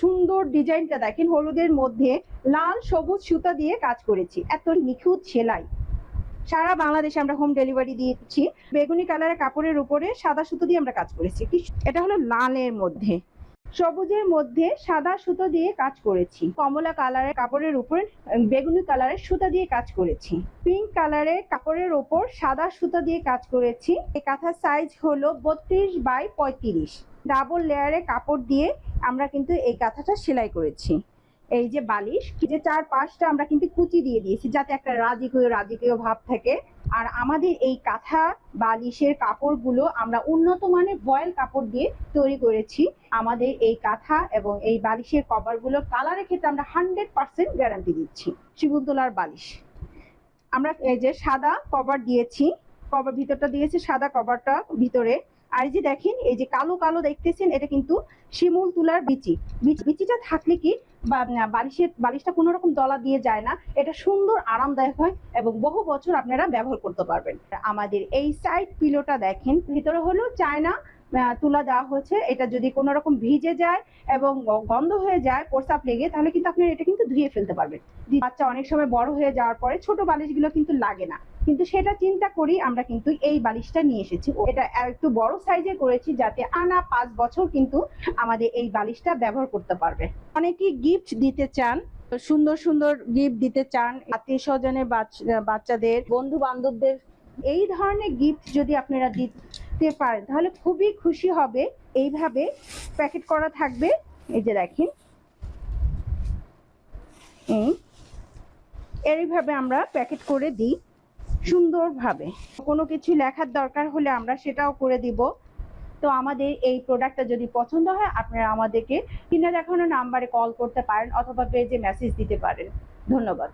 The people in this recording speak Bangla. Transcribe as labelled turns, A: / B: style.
A: সুন্দর ডিজাইনটা দেখেন, হলুদের মধ্যে লাল, সবুজ সুতা দিয়ে কাজ করেছি। এত নিখুঁত সেলাই। সারা বাংলাদেশে আমরা হোম ডেলিভারি দিয়েছি বেগুনি কালারের কাপড়ের উপরে সাদা সুতো দিয়ে আমরা কাজ করেছি। এটা হলো লালের মধ্যে। সবুজের মধ্যে সাদা সুতো দিয়ে কাজ করেছি। কমলা কালারের কাপড়ের উপর বেগুনি কালারের সুতা দিয়ে কাজ করেছি। পিঙ্ক কালারের কাপড়ের উপর সাদা সুতা দিয়ে কাজ করেছি। এই কাঁথার সাইজ হলো বত্রিশ বাই পঁয়ত্রিশ। ডাবল লেয়ারে কাপড় দিয়ে আমরা কিন্তু এই কাঁথাটা সেলাই করেছি। এই যে বালিশ যে চার পাঁচটা আমরা কিন্তু কুচি দিয়ে দিয়েছি যাতে একটা রাজকীয় রাজকীয় ভাব থাকে। আর আমাদের এই কাঁথা, বালিশের কাপড়গুলো আমরা উন্নত মানের ভয়েল কাপড় দিয়ে তৈরি করেছি। আমাদের এই কাঁথা এবং এই বালিশের কভারগুলো কালারের ক্ষেত্রে আমরা হান্ড্রেড পার্সেন্ট গ্যারান্টি দিচ্ছি শিবুতলার বালিশ। আমরা এই যে সাদা কভার দিয়েছি, কভার ভিতরটা দিয়েছি, সাদা কভারটা ভিতরে। আর যে দেখেন, এই যে কালো কালো দেখতেছেন, এটা কিন্তু শিমুল তুলার বিচি। বিচ- বিচিটা থাকলে কি বা বালিশের, বালিশটা কোনো রকম দলা দিয়ে যায় না। এটা সুন্দর, আরামদায়ক হয় এবং বহু বছর আপনারা ব্যবহার করতে পারবেন। আমাদের এই সাইড পিলোটা দেখেন, ভিতরে হলো চায়না তুলা দেওয়া হয়েছে। এটা যদি কোনো রকম ভিজে যায় এবং গন্ধ হয়ে যায়, প্রস্রাব লেগে, তাহলে কিন্তু আপনি এটা কিন্তু ধুয়ে ফেলতে পারবেন। বাচ্চা অনেক সময় বড় হয়ে যাওয়ার পরে ছোট বালিশগুলো কিন্তু লাগে না। কিন্তু সেটা চিন্তা করি আমরা কিন্তু এই বালিশটা নিয়ে এসেছি। এটা একটু বড় সাইজে করেছি যাতে আনা পাঁচ বছর কিন্তু আমাদের এই বালিশটা ব্যবহার করতে পারবে। অনেকেই গিফট দিতে চান, সুন্দর সুন্দর গিফট দিতে চান, আত্মীয় স্বজনের বাচ্চাদের বন্ধু বান্ধবদের এই ধরনের গিফট যদি আপনারা দিতে পারেন, তাহলে খুবই খুশি হবে। এইভাবে প্যাকেট করা থাকবে। এই যে দেখেন। এইভাবে আমরা প্যাকেট করে দিই। সুন্দরভাবে। কোনো কিছু লেখার দরকার হলে আমরা সেটাও করে দিব। তো আমাদের এই প্রোডাক্টটা যদি পছন্দ হয়, আপনারা আমাদেরকে কিনা দেখানো নাম্বারে কল করতে পারেন অথবা পেজে মেসেজ দিতে পারেন। ধন্যবাদ।